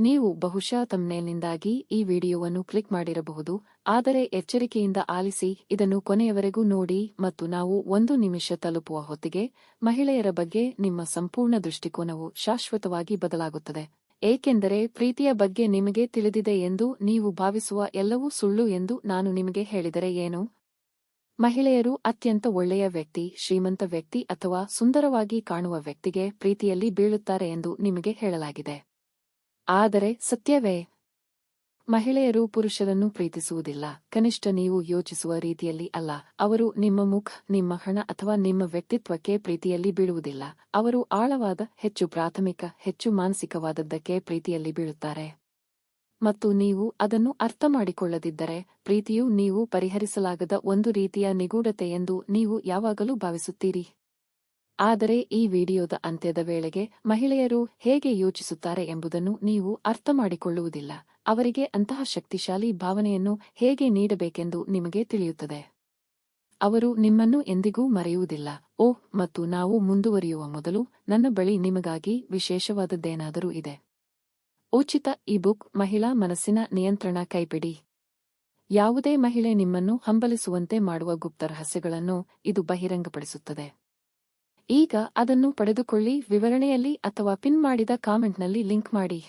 ನೀವು ಬಹುಶಃ ತಮ್ನೇಲ್ನಿಂದಾಗಿ ಈ ವಿಡಿಯೋವನ್ನು ಕ್ಲಿಕ್ ಮಾಡಿರಬಹುದು, ಆದರೆ ಎಚ್ಚರಿಕೆಯಿಂದ ಆಲಿಸಿ ಇದನ್ನು ಕೊನೆಯವರೆಗೂ ನೋಡಿ ಮತ್ತು ನಾವು ಒಂದು ನಿಮಿಷ ತಲುಪುವ ಹೊತ್ತಿಗೆ ಮಹಿಳೆಯರ ಬಗ್ಗೆ ನಿಮ್ಮ ಸಂಪೂರ್ಣ ದೃಷ್ಟಿಕೋನವು ಶಾಶ್ವತವಾಗಿ ಬದಲಾಗುತ್ತದೆ. ಏಕೆಂದರೆ ಪ್ರೀತಿಯ ಬಗ್ಗೆ ನಿಮಗೆ ತಿಳಿದಿದೆ ಎಂದು ನೀವು ಭಾವಿಸುವ ಎಲ್ಲವೂ ಸುಳ್ಳು ಎಂದು ನಾನು ನಿಮಗೆ ಹೇಳಿದರೆ ಏನು? ಮಹಿಳೆಯರು ಅತ್ಯಂತ ಒಳ್ಳೆಯ ವ್ಯಕ್ತಿ, ಶ್ರೀಮಂತ ವ್ಯಕ್ತಿ ಅಥವಾ ಸುಂದರವಾಗಿ ಕಾಣುವ ವ್ಯಕ್ತಿಗೆ ಪ್ರೀತಿಯಲ್ಲಿ ಬೀಳುತ್ತಾರೆ ಎಂದು ನಿಮಗೆ ಹೇಳಲಾಗಿದೆ. ಆದರೆ ಸತ್ಯವೇ? ಮಹಿಳೆಯರು ಪುರುಷರನ್ನು ಪ್ರೀತಿಸುವುದಿಲ್ಲ. ಕನಿಷ್ಠ ನೀವು ಯೋಚಿಸುವ ರೀತಿಯಲ್ಲಿ ಅಲ್ಲ. ಅವರು ನಿಮ್ಮ ಮುಖ, ನಿಮ್ಮ ಹಣ ಅಥವಾ ನಿಮ್ಮ ವ್ಯಕ್ತಿತ್ವಕ್ಕೆ ಪ್ರೀತಿಯಲ್ಲಿ ಬೀಳುವುದಿಲ್ಲ. ಅವರು ಆಳವಾದ, ಹೆಚ್ಚು ಪ್ರಾಥಮಿಕ, ಹೆಚ್ಚು ಮಾನಸಿಕವಾದದ್ದಕ್ಕೆ ಪ್ರೀತಿಯಲ್ಲಿ ಬೀಳುತ್ತಾರೆ. ಮತ್ತು ನೀವು ಅದನ್ನು ಅರ್ಥಮಾಡಿಕೊಳ್ಳದಿದ್ದರೆ ಪ್ರೀತಿಯು ನೀವು ಪರಿಹರಿಸಲಾಗದ ಒಂದು ರೀತಿಯ ನಿಗೂಢತೆ ಎಂದು ನೀವು ಯಾವಾಗಲೂ ಭಾವಿಸುತ್ತೀರಿ. ಆದರೆ ಈ ವಿಡಿಯೋದ ಅಂತ್ಯದ ವೇಳೆಗೆ ಮಹಿಳೆಯರು ಹೇಗೆ ಯೋಚಿಸುತ್ತಾರೆ ಎಂಬುದನ್ನು ನೀವು ಅರ್ಥಮಾಡಿಕೊಳ್ಳುವುದಿಲ್ಲ. ಅವರಿಗೆ ಅಂತಹ ಶಕ್ತಿಶಾಲಿ ಭಾವನೆಯನ್ನು ಹೇಗೆ ನೀಡಬೇಕೆಂದು ನಿಮಗೆ ತಿಳಿಯುತ್ತದೆ. ಅವರು ನಿಮ್ಮನ್ನು ಎಂದಿಗೂ ಮರೆಯುವುದಿಲ್ಲ. ಓ, ಮತ್ತು ನಾವು ಮುಂದುವರಿಯುವ ಮೊದಲು ನನ್ನ ಬಳಿ ನಿಮಗಾಗಿ ವಿಶೇಷವಾದದ್ದೇನಾದರೂ ಇದೆ. ಉಚಿತ ಇಬುಕ್, ಮಹಿಳಾ ಮನಸ್ಸಿನ ನಿಯಂತ್ರಣ ಕೈಪಿಡಿ. ಯಾವುದೇ ಮಹಿಳೆ ನಿಮ್ಮನ್ನು ಹಂಬಲಿಸುವಂತೆ ಮಾಡುವ ಗುಪ್ತ ರಹಸ್ಯಗಳನ್ನು ಇದು ಬಹಿರಂಗಪಡಿಸುತ್ತದೆ. ಈಗ ಅದನ್ನು ಪಡೆದುಕೊಳ್ಳಿ, ವಿವರಣೆಯಲ್ಲಿ ಅಥವಾ ಪಿನ್ ಮಾಡಿದ ಕಾಮೆಂಟ್ನಲ್ಲಿ ಲಿಂಕ್ ಮಾಡಿ.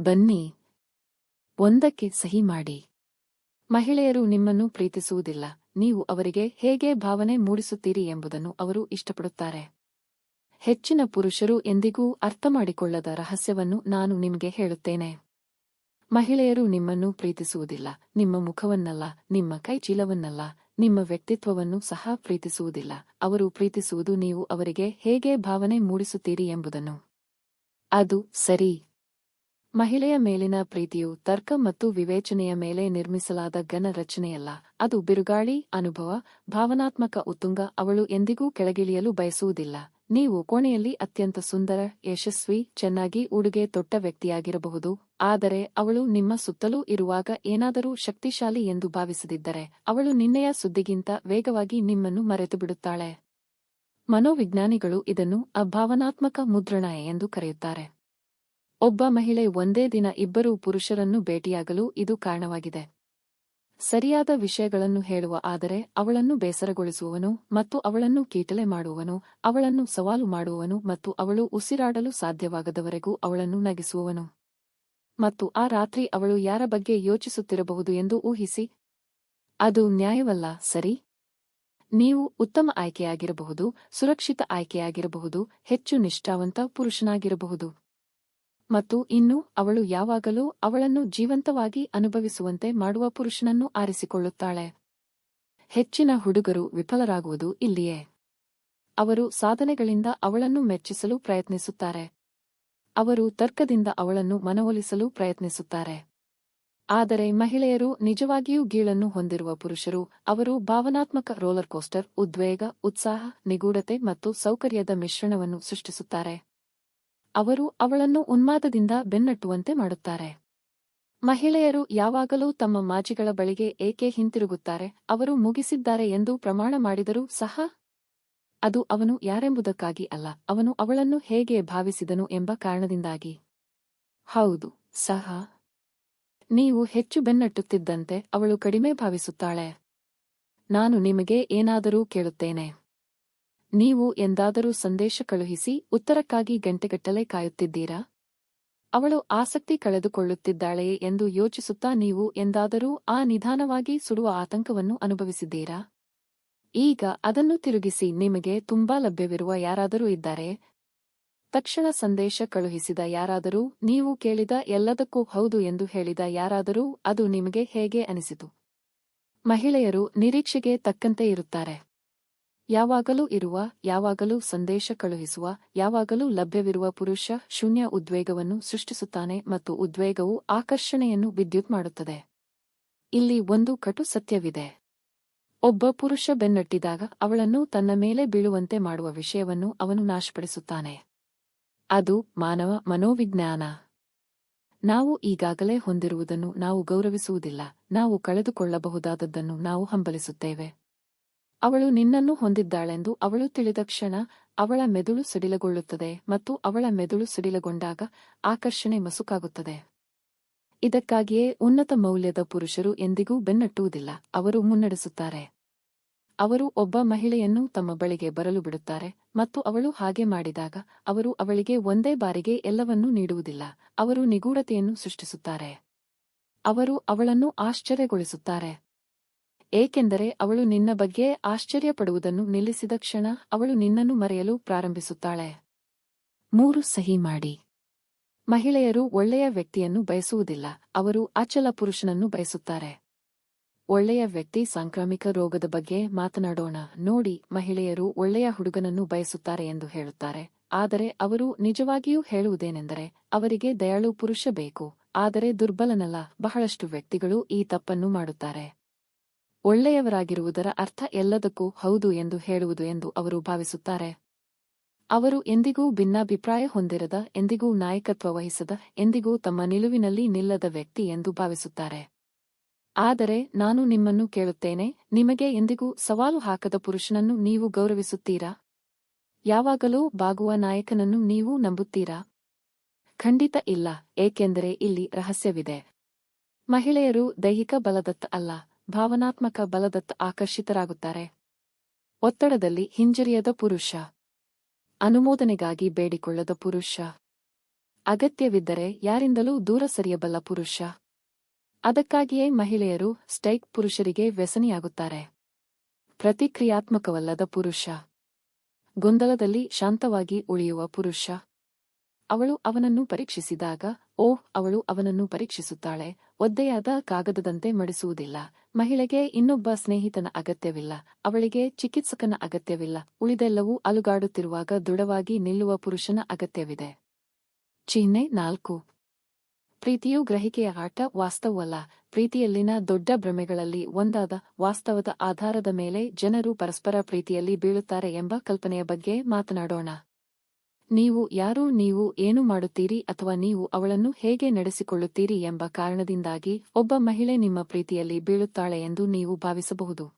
ಬನ್ನಿ. ಒಂದಕ್ಕೆ ಸಹಿ ಮಾಡಿ. ಮಹಿಳೆಯರು ನಿಮ್ಮನ್ನು ಪ್ರೀತಿಸುವುದಿಲ್ಲ. ನೀವು ಅವರಿಗೆ ಹೇಗೆ ಭಾವನೆ ಮೂಡಿಸುತ್ತೀರಿ ಎಂಬುದನ್ನು ಅವರು ಇಷ್ಟಪಡುತ್ತಾರೆ. ಹೆಚ್ಚಿನ ಪುರುಷರು ಎಂದಿಗೂ ಅರ್ಥಮಾಡಿಕೊಳ್ಳದ ರಹಸ್ಯವನ್ನು ನಾನು ನಿಮಗೆ ಹೇಳುತ್ತೇನೆ. ಮಹಿಳೆಯರು ನಿಮ್ಮನ್ನು ಪ್ರೀತಿಸುವುದಿಲ್ಲ. ನಿಮ್ಮ ಮುಖವನ್ನಲ್ಲ, ನಿಮ್ಮ ಕೈಚೀಲವನ್ನಲ್ಲ ನಿಮ್ಮ ವ್ಯಕ್ತಿತ್ವವನ್ನು ಸಹ ಪ್ರೀತಿಸುವುದಿಲ್ಲ. ಅವರು ಪ್ರೀತಿಸುವುದು ನೀವು ಅವರಿಗೆ ಹೇಗೆ ಭಾವನೆ ಮೂಡಿಸುತ್ತೀರಿ ಎಂಬುದನ್ನು. ಅದು ಸರಿ. ಮಹಿಳೆಯ ಮೇಲಿನ ಪ್ರೀತಿಯು ತರ್ಕ ಮತ್ತು ವಿವೇಚನೆಯ ಮೇಲೆ ನಿರ್ಮಿಸಲಾದ ಘನ ರಚನೆಯಲ್ಲ. ಅದು ಬಿರುಗಾಳಿ, ಅನುಭವ, ಭಾವನಾತ್ಮಕ ಉತ್ತುಂಗ ಅವಳು ಎಂದಿಗೂ ಕೆಳಗಿಳಿಯಲು ಬಯಸುವುದಿಲ್ಲ. ನೀವು ಕೋಣೆಯಲ್ಲಿ ಅತ್ಯಂತ ಸುಂದರ, ಯಶಸ್ವಿ, ಚೆನ್ನಾಗಿ ಉಡುಗೆ ತೊಟ್ಟ ವ್ಯಕ್ತಿಯಾಗಿರಬಹುದು. ಆದರೆ ಅವಳು ನಿಮ್ಮ ಸುತ್ತಲೂ ಇರುವಾಗ ಏನಾದರೂ ಶಕ್ತಿಶಾಲಿ ಎಂದು ಭಾವಿಸದಿದ್ದರೆ ಅವಳು ನಿನ್ನೆಯ ಸುದ್ದಿಗಿಂತ ವೇಗವಾಗಿ ನಿಮ್ಮನ್ನು ಮರೆತು ಬಿಡುತ್ತಾಳೆ ಮನೋವಿಜ್ಞಾನಿಗಳು ಇದನ್ನು ಅಭಾವನಾತ್ಮಕ ಮುದ್ರಣ ಎಂದು ಕರೆಯುತ್ತಾರೆ. ಒಬ್ಬ ಮಹಿಳೆ ಒಂದೇ ದಿನ ಇಬ್ಬರು ಪುರುಷರನ್ನು ಭೇಟಿಯಾಗಲು ಇದು ಕಾರಣವಾಗಿದೆ. ಸರಿಯಾದ ವಿಷಯಗಳನ್ನು ಹೇಳುವ ಆದರೆ ಅವಳನ್ನು ಬೇಸರಗೊಳಿಸುವವನು ಮತ್ತು ಅವಳನ್ನು ಕೀಟಲೆ ಮಾಡುವವನು, ಅವಳನ್ನು ಸವಾಲು ಮಾಡುವವನು ಮತ್ತು ಅವಳು ಉಸಿರಾಡಲು ಸಾಧ್ಯವಾಗದವರೆಗೂ ಅವಳನ್ನು ನಗಿಸುವವನು. ಮತ್ತು ಆ ರಾತ್ರಿ ಅವಳು ಯಾರ ಬಗ್ಗೆ ಯೋಚಿಸುತ್ತಿರಬಹುದು ಎಂದು ಊಹಿಸಿ, ಅದು ನ್ಯಾಯವಲ್ಲ, ಸರಿ? ನೀವು ಉತ್ತಮ ಆಯ್ಕೆಯಾಗಿರಬಹುದು, ಸುರಕ್ಷಿತ ಆಯ್ಕೆಯಾಗಿರಬಹುದು, ಹೆಚ್ಚು ನಿಷ್ಠಾವಂತ ಪುರುಷನಾಗಿರಬಹುದು. ಮತ್ತು ಇನ್ನು ಅವಳು ಯಾವಾಗಲೂ ಅವಳನ್ನು ಜೀವಂತವಾಗಿ ಅನುಭವಿಸುವಂತೆ ಮಾಡುವ ಪುರುಷನನ್ನು ಆರಿಸಿಕೊಳ್ಳುತ್ತಾಳೆ. ಹೆಚ್ಚಿನ ಹುಡುಗರು ವಿಫಲರಾಗುವುದು ಇಲ್ಲಿಯೇ. ಅವರು ಸಾಧನೆಗಳಿಂದ ಅವಳನ್ನು ಮೆಚ್ಚಿಸಲು ಪ್ರಯತ್ನಿಸುತ್ತಾರೆ. ಅವರು ತರ್ಕದಿಂದ ಅವಳನ್ನು ಮನವೊಲಿಸಲು ಪ್ರಯತ್ನಿಸುತ್ತಾರೆ. ಆದರೆ ಮಹಿಳೆಯರು ನಿಜವಾಗಿಯೂ ಗೀಳನ್ನು ಹೊಂದಿರುವ ಪುರುಷರು, ಅವರು ಭಾವನಾತ್ಮಕ ರೋಲರ್ ಕೋಸ್ಟರ್, ಉದ್ವೇಗ, ಉತ್ಸಾಹ, ನಿಗೂಢತೆ ಮತ್ತು ಸೌಕರ್ಯದ ಮಿಶ್ರಣವನ್ನು ಸೃಷ್ಟಿಸುತ್ತಾರೆ. ಅವರು ಅವಳನ್ನು ಉನ್ಮಾದದಿಂದ ಬೆನ್ನಟ್ಟುವಂತೆ ಮಾಡುತ್ತಾರೆ. ಮಹಿಳೆಯರು ಯಾವಾಗಲೂ ತಮ್ಮ ಮಾಜಿಗಳ ಬಳಿಗೆ ಏಕೆ ಹಿಂತಿರುಗುತ್ತಾರೆ? ಅವರು ಮುಗಿಸಿದ್ದಾರೆ ಎಂದು ಪ್ರಮಾಣ ಮಾಡಿದರೂ ಸಹ ಅದು ಅವನು ಯಾರೆಂಬುದಕ್ಕಾಗಿ ಅಲ್ಲ, ಅವನು ಅವಳನ್ನು ಹೇಗೆ ಭಾವಿಸಿದನು ಎಂಬ ಕಾರಣದಿಂದಾಗಿ. ಹೌದು, ಸಹ. ನೀವು ಹೆಚ್ಚು ಬೆನ್ನಟ್ಟುತ್ತಿದ್ದಂತೆ ಅವಳು ಕಡಿಮೆ ಭಾವಿಸುತ್ತಾಳೆ. ನಾನು ನಿಮಗೆ ಏನಾದರೂ ಕೇಳುತ್ತೇನೆ. ನೀವು ಎಂದಾದರೂ ಸಂದೇಶ ಕಳುಹಿಸಿ ಉತ್ತರಕ್ಕಾಗಿ ಗಂಟೆಗಟ್ಟಲೆ ಕಾಯುತ್ತಿದ್ದೀರಾ? ಅವಳು ಆಸಕ್ತಿ ಕಳೆದುಕೊಳ್ಳುತ್ತಿದ್ದಾಳೆಯೇ ಎಂದು ಯೋಚಿಸುತ್ತಾ ನೀವು ಎಂದಾದರೂ ಆ ನಿಧಾನವಾಗಿ ಸುಡುವ ಆತಂಕವನ್ನು ಅನುಭವಿಸಿದ್ದೀರಾ? ಈಗ ಅದನ್ನು ತಿರುಗಿಸಿ ನಿಮಗೆ ತುಂಬಾ ಲಭ್ಯವಿರುವ ಯಾರಾದರೂ ಇದ್ದಾರೆ? ತಕ್ಷಣ ಸಂದೇಶ ಕಳುಹಿಸಿದ ಯಾರಾದರೂ, ನೀವು ಕೇಳಿದ ಎಲ್ಲದಕ್ಕೂ ಹೌದು ಎಂದು ಹೇಳಿದ ಯಾರಾದರೂ, ಅದು ನಿಮಗೆ ಹೇಗೆ ಅನಿಸಿತು? ಮಹಿಳೆಯರು ನಿರೀಕ್ಷೆಗೆ ತಕ್ಕಂತೆ ಇರುತ್ತಾರೆ. ಯಾವಾಗಲೂ ಇರುವ, ಯಾವಾಗಲೂ ಸಂದೇಶ ಕಳುಹಿಸುವ, ಯಾವಾಗಲೂ ಲಭ್ಯವಿರುವ ಪುರುಷ ಶೂನ್ಯ ಉದ್ವೇಗವನ್ನು ಸೃಷ್ಟಿಸುತ್ತಾನೆ ಮತ್ತು ಉದ್ವೇಗವು ಆಕರ್ಷಣೆಯನ್ನು ವಿದ್ಯುತ್ ಮಾಡುತ್ತದೆ. ಇಲ್ಲಿ ಒಂದು ಕಟು ಸತ್ಯವಿದೆ. ಒಬ್ಬ ಪುರುಷ ಬೆನ್ನಟ್ಟಿದಾಗ ಅವಳನ್ನು ತನ್ನ ಮೇಲೆ ಬೀಳುವಂತೆ ಮಾಡುವ ವಿಷಯವನ್ನು ಅವನು ನಾಶಪಡಿಸುತ್ತಾನೆ. ಅದು ಮಾನವ ಮನೋವಿಜ್ಞಾನ. ನಾವು ಈಗಾಗಲೇ ಹೊಂದಿರುವುದನ್ನು ನಾವು ಗೌರವಿಸುವುದಿಲ್ಲ, ನಾವು ಕಳೆದುಕೊಳ್ಳಬಹುದಾದದ್ದನ್ನು ನಾವು ಹಂಬಲಿಸುತ್ತೇವೆ. ಅವಳು ನಿನ್ನನ್ನು ಹೊಂದಿದ್ದಾಳೆಂದು ಅವಳು ತಿಳಿದ ಕ್ಷಣ ಅವಳ ಮೆದುಳು ಸಡಿಲಗೊಳ್ಳುತ್ತದೆ ಮತ್ತು ಅವಳ ಮೆದುಳು ಸಡಿಲಗೊಂಡಾಗ ಆಕರ್ಷಣೆ ಮಸುಕಾಗುತ್ತದೆ. ಇದಕ್ಕಾಗಿಯೇ ಉನ್ನತ ಮೌಲ್ಯದ ಪುರುಷರು ಎಂದಿಗೂ ಬೆನ್ನಟ್ಟುವುದಿಲ್ಲ, ಅವರು ಮುನ್ನಡೆಸುತ್ತಾರೆ. ಅವರು ಒಬ್ಬ ಮಹಿಳೆಯನ್ನು ತಮ್ಮ ಬಳಿಗೆ ಬರಲು ಬಿಡುತ್ತಾರೆ ಮತ್ತು ಅವಳು ಹಾಗೆ ಮಾಡಿದಾಗ ಅವರು ಅವಳಿಗೆ ಒಂದೇ ಬಾರಿಗೆ ಎಲ್ಲವನ್ನೂ ನೀಡುವುದಿಲ್ಲ, ಅವರು ನಿಗೂಢತೆಯನ್ನು ಸೃಷ್ಟಿಸುತ್ತಾರೆ. ಅವರು ಅವಳನ್ನು ಆಶ್ಚರ್ಯಗೊಳಿಸುತ್ತಾರೆ. ಏಕೆಂದರೆ ಅವಳು ನಿನ್ನ ಬಗ್ಗೆ ಆಶ್ಚರ್ಯಪಡುವುದನ್ನು ನಿಲ್ಲಿಸಿದ ಕ್ಷಣ ಅವಳು ನಿನ್ನನ್ನು ಮರೆಯಲು ಪ್ರಾರಂಭಿಸುತ್ತಾಳೆ. ಮೂರು ಸಹಿ ಮಾಡಿ. ಮಹಿಳೆಯರು ಒಳ್ಳೆಯ ವ್ಯಕ್ತಿಯನ್ನು ಬಯಸುವುದಿಲ್ಲ, ಅವರು ಅಚಲ ಪುರುಷನನ್ನು ಬಯಸುತ್ತಾರೆ. ಒಳ್ಳೆಯ ವ್ಯಕ್ತಿ ಸಾಂಕ್ರಾಮಿಕ ರೋಗದ ಬಗ್ಗೆ ಮಾತನಾಡೋಣ, ನೋಡಿ, ಮಹಿಳೆಯರು ಒಳ್ಳೆಯ ಹುಡುಗನನ್ನು ಬಯಸುತ್ತಾರೆ ಎಂದು ಹೇಳುತ್ತಾರೆ, ಆದರೆ ಅವರು ನಿಜವಾಗಿಯೂ ಹೇಳುವುದೇನೆಂದರೆ, ಅವರಿಗೆ ದಯಾಳು ಪುರುಷ ಬೇಕು, ಆದರೆ ದುರ್ಬಲನಲ್ಲ, ಬಹಳಷ್ಟು ವ್ಯಕ್ತಿಗಳು ಈ ತಪ್ಪನ್ನು ಮಾಡುತ್ತಾರೆ. ಒಳ್ಳೆಯವರಾಗಿರುವುದರ ಅರ್ಥ ಎಲ್ಲದಕ್ಕೂ ಹೌದು ಎಂದು ಹೇಳುವುದು ಎಂದು ಅವರು ಭಾವಿಸುತ್ತಾರೆ. ಅವರು ಎಂದಿಗೂ ಭಿನ್ನಾಭಿಪ್ರಾಯ ಹೊಂದಿರದ, ಎಂದಿಗೂ ನಾಯಕತ್ವ ವಹಿಸದ, ಎಂದಿಗೂ ತಮ್ಮ ನಿಲುವಿನಲ್ಲಿ ನಿಲ್ಲದ ವ್ಯಕ್ತಿ ಎಂದು ಭಾವಿಸುತ್ತಾರೆ. ಆದರೆ ನಾನು ನಿಮ್ಮನ್ನು ಕೇಳುತ್ತೇನೆ, ನಿಮಗೆ ಎಂದಿಗೂ ಸವಾಲು ಹಾಕದ ಪುರುಷನನ್ನು ನೀವು ಗೌರವಿಸುತ್ತೀರಾ? ಯಾವಾಗಲೂ ಬಾಗುವ ನಾಯಕನನ್ನು ನೀವು ನಂಬುತ್ತೀರಾ? ಖಂಡಿತ ಇಲ್ಲ, ಏಕೆಂದರೆ ಇಲ್ಲಿ ರಹಸ್ಯವಿದೆ. ಮಹಿಳೆಯರು ದೈಹಿಕ ಬಲದತ್ತ ಅಲ್ಲ ಭಾವನಾತ್ಮಕ ಬಲದತ್ತ ಆಕರ್ಷಿತರಾಗುತ್ತಾರೆ. ಒತ್ತಡದಲ್ಲಿ ಹಿಂಜರಿಯದ ಪುರುಷ. ಅನುಮೋದನೆಗಾಗಿ ಬೇಡಿಕೊಳ್ಳದ ಪುರುಷ. ಅಗತ್ಯವಿದ್ದರೆ ಯಾರಿಂದಲೂ ದೂರ ಸರಿಯಬಲ್ಲ ಪುರುಷ. ಅದಕ್ಕಾಗಿಯೇ ಮಹಿಳೆಯರು ಸ್ಟೈಕ್ ಪುರುಷರಿಗೆ ವ್ಯಸನಿಯಾಗುತ್ತಾರೆ. ಪ್ರತಿಕ್ರಿಯಾತ್ಮಕವಲ್ಲದ ಪುರುಷ. ಗೊಂದಲದಲ್ಲಿ ಶಾಂತವಾಗಿ ಉಳಿಯುವ ಪುರುಷ. ಅವಳು ಅವನನ್ನು ಪರೀಕ್ಷಿಸಿದಾಗ, ಓಹ್, ಅವಳು ಅವನನ್ನು ಪರೀಕ್ಷಿಸುತ್ತಾಳೆ, ಒದ್ದೆಯಾದ ಕಾಗದದಂತೆ ಮಡಿಸುವುದಿಲ್ಲ. ಮಹಿಳೆಗೆ ಇನ್ನೊಬ್ಬ ಸ್ನೇಹಿತನ ಅಗತ್ಯವಿಲ್ಲ, ಅವಳಿಗೆ ಚಿಕಿತ್ಸಕನ ಅಗತ್ಯವಿಲ್ಲ, ಉಳಿದೆಲ್ಲವೂ ಅಲುಗಾಡುತ್ತಿರುವಾಗ ದೃಢವಾಗಿ ನಿಲ್ಲುವ ಪುರುಷನ ಅಗತ್ಯವಿದೆ. ಚಿಹ್ನೆ ನಾಲ್ಕು. ಪ್ರೀತಿಯು ಗ್ರಹಿಕೆಯ ಆಟ ವಾಸ್ತವವಲ್ಲ, ಪ್ರೀತಿಯಲ್ಲಿನ ದೊಡ್ಡ ಭ್ರಮೆಗಳಲ್ಲಿ ಒಂದಾದ ವಾಸ್ತವದ ಆಧಾರದ ಮೇಲೆ ಜನರು ಪರಸ್ಪರ ಪ್ರೀತಿಯಲ್ಲಿ ಬೀಳುತ್ತಾರೆ ಎಂಬ ಕಲ್ಪನೆಯ ಬಗ್ಗೆ ಮಾತನಾಡೋಣ. ನೀವು ಯಾರು, ನೀವು ಏನು ಮಾಡುತ್ತೀರಿ ಅಥವಾ ನೀವು ಅವಳನ್ನು ಹೇಗೆ ನಡೆಸಿಕೊಳ್ಳುತ್ತೀರಿ ಎಂಬ ಕಾರಣದಿಂದಾಗಿ ಒಬ್ಬ ಮಹಿಳೆ ನಿಮ್ಮ ಪ್ರೀತಿಯಲ್ಲಿ ಬೀಳುತ್ತಾಳೆ ಎಂದು ನೀವು ಭಾವಿಸಬಹುದು.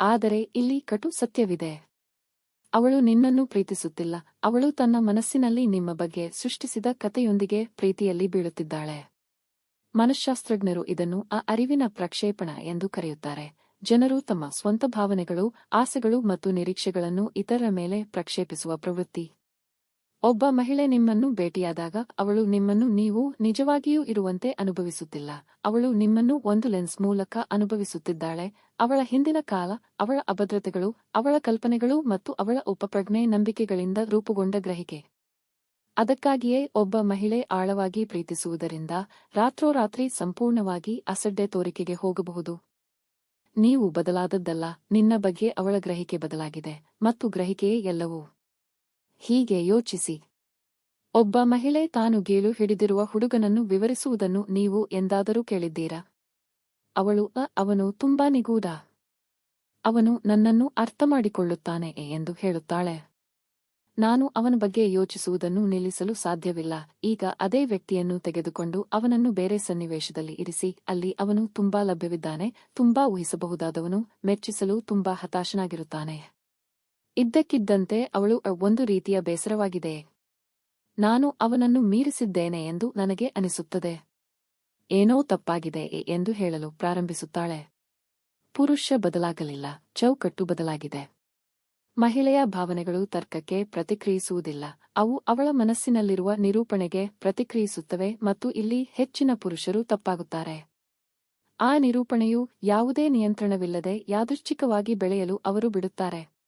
ಆದರೆ ಇಲ್ಲಿ ಕಟು ಸತ್ಯವಿದೆ. ಅವಳು ನಿನ್ನನ್ನು ಪ್ರೀತಿಸುತ್ತಿಲ್ಲ. ಅವಳು ತನ್ನ ಮನಸ್ಸಿನಲ್ಲಿ ನಿಮ್ಮ ಬಗ್ಗೆ ಸೃಷ್ಟಿಸಿದ ಕಥೆಯೊಂದಿಗೆ ಪ್ರೀತಿಯಲ್ಲಿ ಬೀಳುತ್ತಿದ್ದಾಳೆ. ಮನಃಶಾಸ್ತ್ರಜ್ಞರು ಇದನ್ನು ಆ ಅರಿವಿನ ಪ್ರಕ್ಷೇಪಣ ಎಂದು ಕರೆಯುತ್ತಾರೆ. ಜನರು ತಮ್ಮ ಸ್ವಂತ ಭಾವನೆಗಳು, ಆಸೆಗಳು ಮತ್ತು ನಿರೀಕ್ಷೆಗಳನ್ನು ಇತರರ ಮೇಲೆ ಪ್ರಕ್ಷೇಪಿಸುವ ಪ್ರವೃತ್ತಿ. ಒಬ್ಬ ಮಹಿಳೆ ನಿಮ್ಮನ್ನು ಭೇಟಿಯಾದಾಗ ಅವಳು ನಿಮ್ಮನ್ನು ನೀವು ನಿಜವಾಗಿಯೂ ಇರುವಂತೆ ಅನುಭವಿಸುತ್ತಿಲ್ಲ. ಅವಳು ನಿಮ್ಮನ್ನು ಒಂದು ಲೆನ್ಸ್ ಮೂಲಕ ಅನುಭವಿಸುತ್ತಿದ್ದಾಳೆ. ಅವಳ ಹಿಂದಿನ ಕಾಲ, ಅವಳ ಅಭದ್ರತೆಗಳು, ಅವಳ ಕಲ್ಪನೆಗಳು ಮತ್ತು ಅವಳ ಉಪಪ್ರಜ್ಞೆ ನಂಬಿಕೆಗಳಿಂದ ರೂಪುಗೊಂಡ ಗ್ರಹಿಕೆ. ಅದಕ್ಕಾಗಿಯೇ ಒಬ್ಬ ಮಹಿಳೆ ಆಳವಾಗಿ ಪ್ರೀತಿಸುವುದರಿಂದ ರಾತ್ರೋರಾತ್ರಿ ಸಂಪೂರ್ಣವಾಗಿ ಅಸಡ್ಡೆ ತೋರಿಕೆಗೆ ಹೋಗಬಹುದು. ನೀವು ಬದಲಾದದ್ದಲ್ಲ, ನಿನ್ನ ಬಗ್ಗೆ ಅವಳ ಗ್ರಹಿಕೆ ಬದಲಾಗಿದೆ ಮತ್ತು ಗ್ರಹಿಕೆಯೇ ಎಲ್ಲವೂ. ಹೀಗೆ ಯೋಚಿಸಿ. ಒಬ್ಬ ಮಹಿಳೆ ತಾನು ಗೇಲು ಹಿಡಿದಿರುವ ಹುಡುಗನನ್ನು ವಿವರಿಸುವುದನ್ನು ನೀವು ಎಂದಾದರೂ ಕೇಳಿದ್ದೀರಾ? ಅವಳು, ಅ, ಅವನು ತುಂಬಾ ನಿಗೂಢ. ಅವನು ನನ್ನನ್ನು ಅರ್ಥಮಾಡಿಕೊಳ್ಳುತ್ತಾನೆ ಎಂದು ಹೇಳುತ್ತಾಳೆ. ನಾನು ಅವನ ಬಗ್ಗೆ ಯೋಚಿಸುವುದನ್ನು ನಿಲ್ಲಿಸಲು ಸಾಧ್ಯವಿಲ್ಲ. ಈಗ ಅದೇ ವ್ಯಕ್ತಿಯನ್ನು ತೆಗೆದುಕೊಂಡು ಅವನನ್ನು ಬೇರೆ ಸನ್ನಿವೇಶದಲ್ಲಿ ಇರಿಸಿ. ಅಲ್ಲಿ ಅವನು ತುಂಬಾ ಲಭ್ಯವಿದ್ದಾನೆ, ತುಂಬಾ ಊಹಿಸಬಹುದಾದವನು, ಮೆಚ್ಚಿಸಲು ತುಂಬಾ ಹತಾಶನಾಗಿರುತ್ತಾನೆ. ಇದ್ದಕ್ಕಿದ್ದಂತೆ ಅವಳು ಒಂದು ರೀತಿಯ ಬೇಸರವಾಗಿದೆ. ನಾನು ಅವನನ್ನು ಮೀರಿಸಿದ್ದೇನೆ ಎಂದು ನನಗೆ ಅನಿಸುತ್ತದೆ. ಏನೋ ತಪ್ಪಾಗಿದೆ ಎಂದು ಹೇಳಲು ಪ್ರಾರಂಭಿಸುತ್ತಾಳೆ. ಪುರುಷ ಬದಲಾಗಲಿಲ್ಲ, ಚೌಕಟ್ಟು ಬದಲಾಗಿದೆ. ಮಹಿಳೆಯ ಭಾವನೆಗಳು ತರ್ಕಕ್ಕೆ ಪ್ರತಿಕ್ರಿಯಿಸುವುದಿಲ್ಲ, ಅವು ಅವಳ ಮನಸ್ಸಿನಲ್ಲಿರುವ ನಿರೂಪಣೆಗೆ ಪ್ರತಿಕ್ರಿಯಿಸುತ್ತವೆ ಮತ್ತು ಇಲ್ಲಿ ಹೆಚ್ಚಿನ ಪುರುಷರು ತಪ್ಪಾಗುತ್ತಾರೆ. ಆ ನಿರೂಪಣೆಯು ಯಾವುದೇ ನಿಯಂತ್ರಣವಿಲ್ಲದೆ ಯಾದೃಚ್ಛಿಕವಾಗಿ ಬೆಳೆಯಲು ಅವರು ಬಿಡುತ್ತಾರೆ.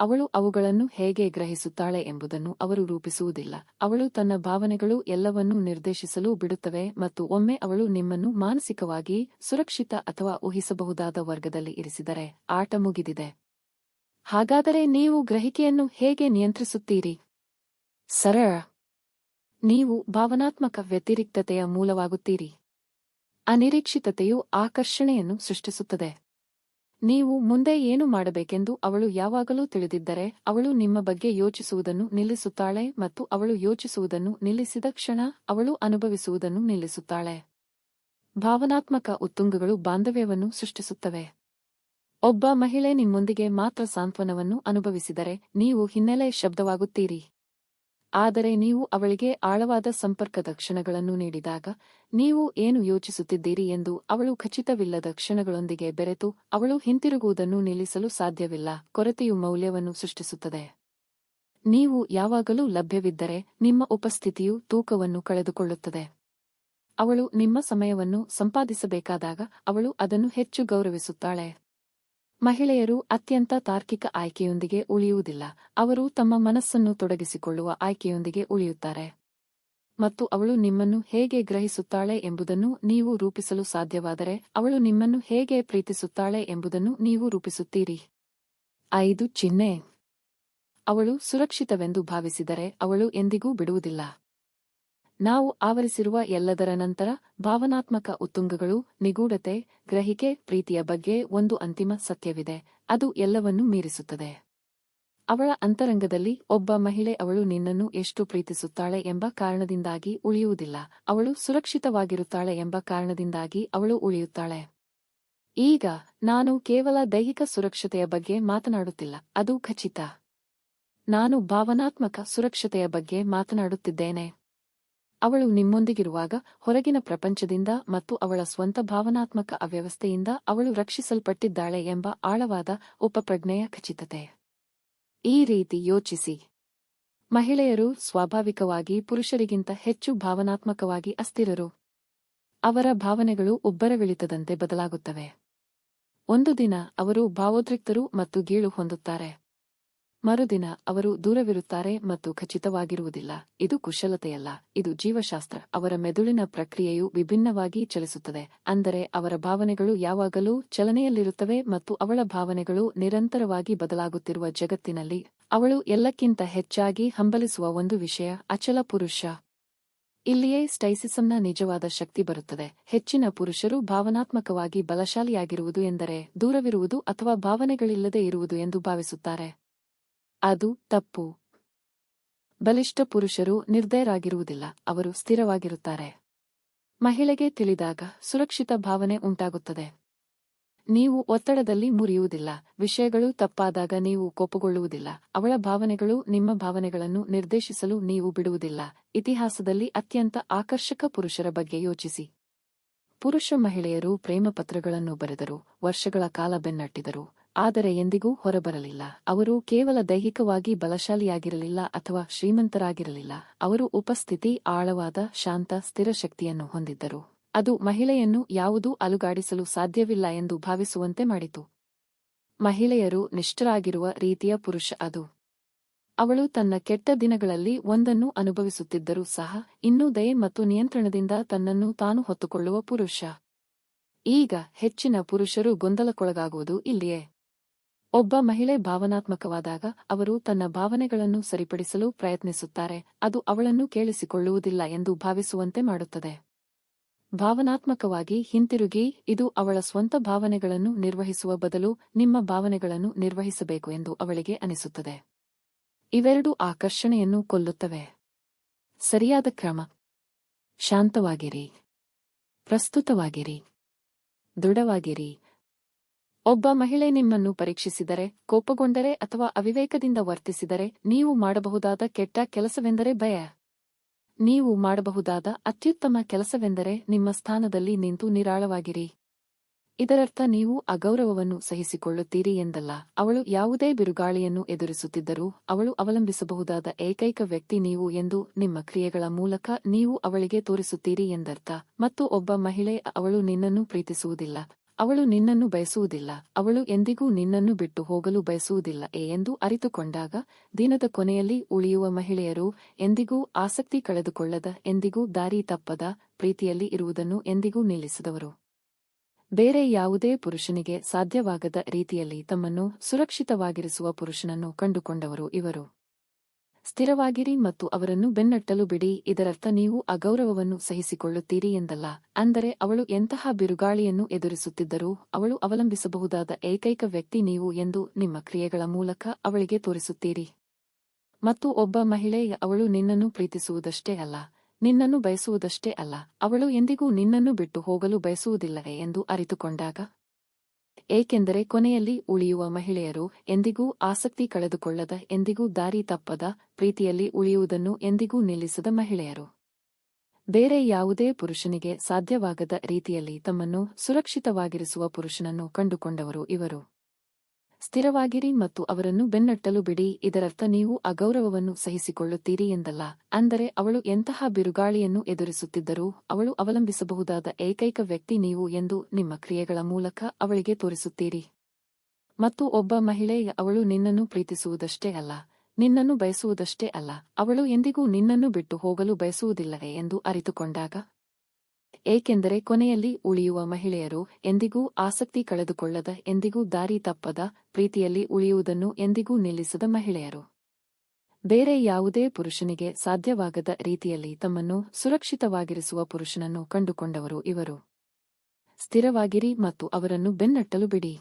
ಅವಳು ಅವುಗಳನ್ನು ಹೇಗೆ ಗ್ರಹಿಸುತ್ತಾಳೆ ಎಂಬುದನ್ನು ಅವರು ರೂಪಿಸುವುದಿಲ್ಲ. ಅವಳು ತನ್ನ ಭಾವನೆಗಳು ಎಲ್ಲವನ್ನೂ ನಿರ್ದೇಶಿಸಲು ಬಿಡುತ್ತವೆ ಮತ್ತು ಒಮ್ಮೆ ಅವಳು ನಿಮ್ಮನ್ನು ಮಾನಸಿಕವಾಗಿ ಸುರಕ್ಷಿತ ಅಥವಾ ಊಹಿಸಬಹುದಾದ ವರ್ಗದಲ್ಲಿ ಇರಿಸಿದರೆ ಆಟ ಮುಗಿದಿದೆ. ಹಾಗಾದರೆ ನೀವು ಗ್ರಹಿಕೆಯನ್ನು ಹೇಗೆ ನಿಯಂತ್ರಿಸುತ್ತೀರಿ? ಸರಳ ನೀವು ಭಾವನಾತ್ಮಕ ವ್ಯತಿರಿಕ್ತತೆಯ ಮೂಲವಾಗುತ್ತೀರಿ. ಅನಿರೀಕ್ಷಿತತೆಯು ಆಕರ್ಷಣೆಯನ್ನು ಸೃಷ್ಟಿಸುತ್ತದೆ. ನೀವು ಮುಂದೆ ಏನು ಮಾಡಬೇಕೆಂದು ಅವಳು ಯಾವಾಗಲೂ ತಿಳಿದಿದ್ದರೆ ಅವಳು ನಿಮ್ಮ ಬಗ್ಗೆ ಯೋಚಿಸುವುದನ್ನು ನಿಲ್ಲಿಸುತ್ತಾಳೆ ಮತ್ತು ಅವಳು ಯೋಚಿಸುವುದನ್ನು ನಿಲ್ಲಿಸಿದ ಕ್ಷಣ ಅವಳು ಅನುಭವಿಸುವುದನ್ನು ನಿಲ್ಲಿಸುತ್ತಾಳೆ. ಭಾವನಾತ್ಮಕ ಉತ್ತುಂಗಗಳು ಬಾಂಧವ್ಯವನ್ನು ಸೃಷ್ಟಿಸುತ್ತವೆ. ಒಬ್ಬ ಮಹಿಳೆ ನಿಮ್ಮೊಂದಿಗೆ ಮಾತ್ರ ಸಾಂತ್ವನವನ್ನು ಅನುಭವಿಸಿದರೆ ನೀವು ಹಿನ್ನೆಲೆ ಶಬ್ದವಾಗುತ್ತೀರಿ. ಆದರೆ ನೀವು ಅವಳಿಗೆ ಆಳವಾದ ಸಂಪರ್ಕದ ಕ್ಷಣಗಳನ್ನು ನೀಡಿದಾಗ ನೀವು ಏನು ಯೋಚಿಸುತ್ತಿದ್ದೀರಿ ಎಂದು ಅವಳು ಖಚಿತವಿಲ್ಲದ ಕ್ಷಣಗಳೊಂದಿಗೆ ಬೆರೆತು ಅವಳು ಹಿಂತಿರುಗುವುದನ್ನು ನಿಲ್ಲಿಸಲು ಸಾಧ್ಯವಿಲ್ಲ. ಕೊರತೆಯು ಮೌಲ್ಯವನ್ನು ಸೃಷ್ಟಿಸುತ್ತದೆ. ನೀವು ಯಾವಾಗಲೂ ಲಭ್ಯವಿದ್ದರೆ ನಿಮ್ಮ ಉಪಸ್ಥಿತಿಯು ತೂಕವನ್ನು ಕಳೆದುಕೊಳ್ಳುತ್ತದೆ. ಅವಳು ನಿಮ್ಮ ಸಮಯವನ್ನು ಸಂಪಾದಿಸಬೇಕಾದಾಗ ಅವಳು ಅದನ್ನು ಹೆಚ್ಚು ಗೌರವಿಸುತ್ತಾಳೆ. ಮಹಿಳೆಯರು ಅತ್ಯಂತ ತಾರ್ಕಿಕ ಆಯ್ಕೆಯೊಂದಿಗೆ ಉಳಿಯುವುದಿಲ್ಲ. ಅವರು ತಮ್ಮ ಮನಸ್ಸನ್ನು ತೊಡಗಿಸಿಕೊಳ್ಳುವ ಆಯ್ಕೆಯೊಂದಿಗೆ ಉಳಿಯುತ್ತಾರೆ. ಮತ್ತು ಅವಳು ನಿಮ್ಮನ್ನು ಹೇಗೆ ಗ್ರಹಿಸುತ್ತಾಳೆ ಎಂಬುದನ್ನು ನೀವು ರೂಪಿಸಲು ಸಾಧ್ಯವಾದರೆ ಅವಳು ನಿಮ್ಮನ್ನು ಹೇಗೆ ಪ್ರೀತಿಸುತ್ತಾಳೆ ಎಂಬುದನ್ನು ನೀವು ರೂಪಿಸುತ್ತೀರಿ. ಐದು ಚಿಹ್ನೆ. ಅವಳು ಸುರಕ್ಷಿತವೆಂದು ಭಾವಿಸಿದರೆ ಅವಳು ಎಂದಿಗೂ ಬಿಡುವುದಿಲ್ಲ. ನಾವು ಆವರಿಸಿರುವ ಎಲ್ಲದರ ನಂತರ ಭಾವನಾತ್ಮಕ ಉತ್ತುಂಗಗಳು, ನಿಗೂಢತೆ, ಗ್ರಹಿಕೆ, ಪ್ರೀತಿಯ ಬಗ್ಗೆ ಒಂದು ಅಂತಿಮ ಸತ್ಯವಿದೆ. ಅದು ಎಲ್ಲವನ್ನೂ ಮೀರಿಸುತ್ತದೆ. ಅವಳ ಅಂತರಂಗದಲ್ಲಿ ಒಬ್ಬ ಮಹಿಳೆ ಅವಳು ನಿನ್ನನ್ನು ಎಷ್ಟು ಪ್ರೀತಿಸುತ್ತಾಳೆ ಎಂಬ ಕಾರಣದಿಂದಾಗಿ ಉಳಿಯುವುದಿಲ್ಲ. ಅವಳು ಸುರಕ್ಷಿತವಾಗಿರುತ್ತಾಳೆ ಎಂಬ ಕಾರಣದಿಂದಾಗಿ ಅವಳು ಉಳಿಯುತ್ತಾಳೆ. ಈಗ ನಾನು ಕೇವಲ ದೈಹಿಕ ಸುರಕ್ಷತೆಯ ಬಗ್ಗೆ ಮಾತನಾಡುತ್ತಿಲ್ಲ. ಅದು ಖಚಿತ. ನಾನು ಭಾವನಾತ್ಮಕ ಸುರಕ್ಷತೆಯ ಬಗ್ಗೆ ಮಾತನಾಡುತ್ತಿದ್ದೇನೆ. ಅವಳು ನಿಮ್ಮೊಂದಿಗಿರುವಾಗ ಹೊರಗಿನ ಪ್ರಪಂಚದಿಂದ ಮತ್ತು ಅವಳ ಸ್ವಂತ ಭಾವನಾತ್ಮಕ ಅವ್ಯವಸ್ಥೆಯಿಂದ ಅವಳು ರಕ್ಷಿಸಲ್ಪಟ್ಟಿದ್ದಾಳೆ ಎಂಬ ಆಳವಾದ ಉಪಪ್ರಜ್ಞೆಯ ಖಚಿತತೆ. ಈ ರೀತಿ ಯೋಚಿಸಿ. ಮಹಿಳೆಯರು ಸ್ವಾಭಾವಿಕವಾಗಿ ಪುರುಷರಿಗಿಂತ ಹೆಚ್ಚು ಭಾವನಾತ್ಮಕವಾಗಿ ಅಸ್ಥಿರರು. ಅವರ ಭಾವನೆಗಳು ಉಬ್ಬರವಿಳಿತದಂತೆ ಬದಲಾಗುತ್ತವೆ. ಒಂದು ದಿನ ಅವರು ಭಾವೋದ್ರಿಕ್ತರು ಮತ್ತು ಗೀಳು ಹೊಂದುತ್ತಾರೆ. ಮರುದಿನ ಅವರು ದೂರವಿರುತ್ತಾರೆ ಮತ್ತು ಖಚಿತವಾಗಿರುವುದಿಲ್ಲ. ಇದು ಕುಶಲತೆಯಲ್ಲ, ಇದು ಜೀವಶಾಸ್ತ್ರ. ಅವರ ಮೆದುಳಿನ ಪ್ರಕ್ರಿಯೆಯು ವಿಭಿನ್ನವಾಗಿ ಚಲಿಸುತ್ತದೆ, ಅಂದರೆ ಅವರ ಭಾವನೆಗಳು ಯಾವಾಗಲೂ ಚಲನೆಯಲ್ಲಿರುತ್ತವೆ ಮತ್ತು ಅವಳ ಭಾವನೆಗಳು ನಿರಂತರವಾಗಿ ಬದಲಾಗುತ್ತಿರುವ ಜಗತ್ತಿನಲ್ಲಿ. ಅವಳು ಎಲ್ಲಕ್ಕಿಂತ ಹೆಚ್ಚಾಗಿ ಹಂಬಲಿಸುವ ಒಂದು ವಿಷಯ, ಅಚಲ ಪುರುಷ. ಇಲ್ಲಿಯೇ ಸ್ಟೈಸಿಸಂನ ನಿಜವಾದ ಶಕ್ತಿ ಬರುತ್ತದೆ. ಹೆಚ್ಚಿನ ಪುರುಷರು ಭಾವನಾತ್ಮಕವಾಗಿ ಬಲಶಾಲಿಯಾಗಿರುವುದು ಎಂದರೆ ದೂರವಿರುವುದು ಅಥವಾ ಭಾವನೆಗಳಿಲ್ಲದೆ ಇರುವುದು ಎಂದು ಭಾವಿಸುತ್ತಾರೆ. ಅದು ತಪ್ಪು. ಬಲಿಷ್ಠ ಪುರುಷರು ನಿರ್ದಯರಾಗಿರುವುದಿಲ್ಲ, ಅವರು ಸ್ಥಿರವಾಗಿರುತ್ತಾರೆ. ಮಹಿಳೆಗೆ ತಿಳಿದಾಗ ಸುರಕ್ಷಿತ ಭಾವನೆ ಉಂಟಾಗುತ್ತದೆ. ನೀವು ಒತ್ತಡದಲ್ಲಿ ಮುರಿಯುವುದಿಲ್ಲ, ವಿಷಯಗಳು ತಪ್ಪಾದಾಗ ನೀವು ಕೋಪಗೊಳ್ಳುವುದಿಲ್ಲ, ಅವಳ ಭಾವನೆಗಳು ನಿಮ್ಮ ಭಾವನೆಗಳನ್ನು ನಿರ್ದೇಶಿಸಲು ನೀವು ಬಿಡುವುದಿಲ್ಲ, ಇತಿಹಾಸದಲ್ಲಿ ಅತ್ಯಂತ ಆಕರ್ಷಕ ಪುರುಷರ ಬಗ್ಗೆ ಯೋಚಿಸಿ. ಪುರುಷ ಮಹಿಳೆಯರು ಪ್ರೇಮಪತ್ರಗಳನ್ನು ಬರೆದರು, ವರ್ಷಗಳ ಕಾಲ ಬೆನ್ನಟ್ಟಿದರು ಆದರೆ ಎಂದಿಗೂ ಹೊರಬರಲಿಲ್ಲ. ಅವರು ಕೇವಲ ದೈಹಿಕವಾಗಿ ಬಲಶಾಲಿಯಾಗಿರಲಿಲ್ಲ ಅಥವಾ ಶ್ರೀಮಂತರಾಗಿರಲಿಲ್ಲ. ಅವರು ಉಪಸ್ಥಿತಿ, ಆಳವಾದ, ಶಾಂತ, ಸ್ಥಿರ ಶಕ್ತಿಯನ್ನು ಹೊಂದಿದ್ದರು. ಅದು ಮಹಿಳೆಯನ್ನು ಯಾವುದೂ ಅಲುಗಾಡಿಸಲು ಸಾಧ್ಯವಿಲ್ಲ ಎಂದು ಭಾವಿಸುವಂತೆ ಮಾಡಿತು. ಮಹಿಳೆಯರು ನಿಷ್ಠರಾಗಿರುವ ರೀತಿಯ ಪುರುಷ ಅದು. ಅವಳು ತನ್ನ ಕೆಟ್ಟ ದಿನಗಳಲ್ಲಿ ಒಂದನ್ನು ಅನುಭವಿಸುತ್ತಿದ್ದರೂ ಸಹ, ಇನ್ನೂ ದಯೆ ಮತ್ತು ನಿಯಂತ್ರಣದಿಂದ ತನ್ನನ್ನು ತಾನು ಹೊತ್ತುಕೊಳ್ಳುವ ಪುರುಷ. ಈಗ ಹೆಚ್ಚಿನ ಪುರುಷರು ಗೊಂದಲಕ್ಕೊಳಗಾಗುವುದು ಇಲ್ಲಿಯೇ. ಒಬ್ಬ ಮಹಿಳೆ ಭಾವನಾತ್ಮಕವಾದಾಗ ಅವರು ತನ್ನ ಭಾವನೆಗಳನ್ನು ಸರಿಪಡಿಸಲು ಪ್ರಯತ್ನಿಸುತ್ತಾರೆ, ಅದು ಅವಳನ್ನು ಕೇಳಿಸಿಕೊಳ್ಳುವುದಿಲ್ಲ ಎಂದು ಭಾವಿಸುವಂತೆ ಮಾಡುತ್ತದೆ. ಭಾವನಾತ್ಮಕವಾಗಿ ಹಿಂತಿರುಗಿ, ಇದು ಅವಳ ಸ್ವಂತ ಭಾವನೆಗಳನ್ನು ನಿರ್ವಹಿಸುವ ಬದಲು ನಿಮ್ಮ ಭಾವನೆಗಳನ್ನು ನಿರ್ವಹಿಸಬೇಕು ಎಂದು ಅವಳಿಗೆ ಅನಿಸುತ್ತದೆ. ಇವೆರಡು ಆಕರ್ಷಣೆಯನ್ನು ಕೊಲ್ಲುತ್ತವೆ. ಸರಿಯಾದ ಕ್ರಮ. ಶಾಂತವಾಗಿರಿ. ಪ್ರಸ್ತುತವಾಗಿರಿ. ದೃಢವಾಗಿರಿ. ಒಬ್ಬ ಮಹಿಳೆ ನಿಮ್ಮನ್ನು ಪರೀಕ್ಷಿಸಿದರೆ, ಕೋಪಗೊಂಡರೆ ಅಥವಾ ಅವಿವೇಕದಿಂದ ವರ್ತಿಸಿದರೆ ನೀವು ಮಾಡಬಹುದಾದ ಕೆಟ್ಟ ಕೆಲಸವೆಂದರೆ ಭಯ. ನೀವು ಮಾಡಬಹುದಾದ ಅತ್ಯುತ್ತಮ ಕೆಲಸವೆಂದರೆ ನಿಮ್ಮ ಸ್ಥಾನದಲ್ಲಿ ನಿಂತು ನಿರಾಳವಾಗಿರಿ. ಇದರರ್ಥ ನೀವು ಅಗೌರವವನ್ನು ಸಹಿಸಿಕೊಳ್ಳುತ್ತೀರಿ ಎಂದಲ್ಲ. ಅವಳು ಯಾವುದೇ ಬಿರುಗಾಳಿಯನ್ನು ಎದುರಿಸುತ್ತಿದ್ದರೂ ಅವಳು ಅವಲಂಬಿಸಬಹುದಾದ ಏಕೈಕ ವ್ಯಕ್ತಿ ನೀವು ಎಂದು ನಿಮ್ಮ ಕ್ರಿಯೆಗಳ ಮೂಲಕ ನೀವು ಅವಳಿಗೆ ತೋರಿಸುತ್ತೀರಿ ಎಂದರ್ಥ. ಮತ್ತು ಒಬ್ಬ ಮಹಿಳೆ ಅವಳು ನಿನ್ನನ್ನು ಪ್ರೀತಿಸುವುದಿಲ್ಲ. ಅವಳು ನಿನ್ನನ್ನು ಬಯಸುವುದಿಲ್ಲ. ಅವಳು ಎಂದಿಗೂ ನಿನ್ನನ್ನು ಬಿಟ್ಟು ಹೋಗಲು ಬಯಸುವುದಿಲ್ಲ. ಎಂದು ಅರಿತುಕೊಂಡಾಗ ದಿನದ ಕೊನೆಯಲ್ಲಿ ಉಳಿಯುವ ಮಹಿಳೆಯರು ಎಂದಿಗೂ ಆಸಕ್ತಿ ಕಳೆದುಕೊಳ್ಳದ, ಎಂದಿಗೂ ದಾರಿ ತಪ್ಪದ ಪ್ರೀತಿಯಲ್ಲಿ ಇರುವುದನ್ನು ಎಂದಿಗೂ ನಿಲ್ಲಿಸಿದವರು. ಬೇರೆ ಯಾವುದೇ ಪುರುಷನಿಗೆ ಸಾಧ್ಯವಾಗದ ರೀತಿಯಲ್ಲಿ ತಮ್ಮನ್ನು ಸುರಕ್ಷಿತವಾಗಿರಿಸುವ ಪುರುಷನನ್ನು ಕಂಡುಕೊಂಡವರು ಇವರು. ಸ್ಥಿರವಾಗಿರಿ ಮತ್ತು ಅವರನ್ನು ಬೆನ್ನಟ್ಟಲು ಬಿಡಿ, ಇದರರ್ಥ ನೀವು ಅಗೌರವವನ್ನು ಸಹಿಸಿಕೊಳ್ಳುತ್ತೀರಿ ಎಂದಲ್ಲ. ಅಂದರೆ ಅವಳು ಎಂತಹ ಬಿರುಗಾಳಿಯನ್ನು ಎದುರಿಸುತ್ತಿದ್ದರೂ ಅವಳು ಅವಲಂಬಿಸಬಹುದಾದ ಏಕೈಕ ವ್ಯಕ್ತಿ ನೀವು ಎಂದು ನಿಮ್ಮ ಕ್ರಿಯೆಗಳ ಮೂಲಕ ಅವಳಿಗೆ ತೋರಿಸುತ್ತೀರಿ. ಮತ್ತು ಒಬ್ಬ ಮಹಿಳೆ ಅವಳು ನಿನ್ನನ್ನು ಪ್ರೀತಿಸುವುದಷ್ಟೇ ಅಲ್ಲ, ನಿನ್ನನ್ನು ಬಯಸುವುದಷ್ಟೇ ಅಲ್ಲ, ಅವಳು ಎಂದಿಗೂ ನಿನ್ನನ್ನು ಬಿಟ್ಟು ಹೋಗಲು ಬಯಸುವುದಿಲ್ಲವೇ ಎಂದು ಅರಿತುಕೊಂಡಾಗ ಏಕೆಂದರೆ ಕೊನೆಯಲ್ಲಿ ಉಳಿಯುವ ಮಹಿಳೆಯರು ಎಂದಿಗೂ ಆಸಕ್ತಿ ಕಳೆದುಕೊಳ್ಳದ, ಎಂದಿಗೂ ದಾರಿ ತಪ್ಪದ, ಪ್ರೀತಿಯಲ್ಲಿ ಉಳಿಯುವುದನ್ನು ಎಂದಿಗೂ ನಿಲ್ಲಿಸದ ಮಹಿಳೆಯರು. ಬೇರೆ ಯಾವುದೇ ಪುರುಷನಿಗೆ ಸಾಧ್ಯವಾಗದ ರೀತಿಯಲ್ಲಿ ತಮ್ಮನ್ನು ಸುರಕ್ಷಿತವಾಗಿರಿಸುವ ಪುರುಷನನ್ನು ಕಂಡುಕೊಂಡವರು ಇವರು. ಸ್ಥಿರವಾಗಿರಿ ಮತ್ತು ಅವರನ್ನು ಬೆನ್ನಟ್ಟಲು ಬಿಡಿ. ಇದರರ್ಥ ನೀವು ಅಗೌರವವನ್ನು ಸಹಿಸಿಕೊಳ್ಳುತ್ತೀರಿ ಎಂದಲ್ಲ. ಅಂದರೆ ಅವಳು ಎಂತಹ ಬಿರುಗಾಳಿಯನ್ನು ಎದುರಿಸುತ್ತಿದ್ದರೂ ಅವಳು ಅವಲಂಬಿಸಬಹುದಾದ ಏಕೈಕ ವ್ಯಕ್ತಿ ನೀವು ಎಂದು ನಿಮ್ಮ ಕ್ರಿಯೆಗಳ ಮೂಲಕ ಅವಳಿಗೆ ತೋರಿಸುತ್ತೀರಿ. ಮತ್ತು ಒಬ್ಬ ಮಹಿಳೆ ಅವಳು ನಿನ್ನನ್ನು ಪ್ರೀತಿಸುವುದಷ್ಟೇ ಅಲ್ಲ, ನಿನ್ನನ್ನು ಬಯಸುವುದಷ್ಟೇ ಅಲ್ಲ. ಅವಳು ಎಂದಿಗೂ ನಿನ್ನನ್ನು ಬಿಟ್ಟು ಹೋಗಲು ಬಯಸುವುದಿಲ್ಲವೇ ಎಂದು ಅರಿತುಕೊಂಡಾಗ ಏಕೆಂದರೆ ಕೊನೆಯಲ್ಲಿ ಉಳಿಯುವ ಮಹಿಳೆಯರು ಎಂದಿಗೂ ಆಸಕ್ತಿ ಕಳೆದುಕೊಳ್ಳದ, ಎಂದಿಗೂ ದಾರಿ ತಪ್ಪದ, ಪ್ರೀತಿಯಲ್ಲಿ ಉಳಿಯುವುದನ್ನು ಎಂದಿಗೂ ನಿಲ್ಲಿಸದ ಮಹಿಳೆಯರು. ಬೇರೆ ಯಾವುದೇ ಪುರುಷನಿಗೆ ಸಾಧ್ಯವಾಗದ ರೀತಿಯಲ್ಲಿ ತಮ್ಮನ್ನು ಸುರಕ್ಷಿತವಾಗಿರಿಸುವ ಪುರುಷನನ್ನು ಕಂಡುಕೊಂಡವರು ಇವರು. ಸ್ಥಿರವಾಗಿರಿ ಮತ್ತು ಅವರನ್ನು ಬೆನ್ನಟ್ಟಲು ಬಿಡಿ.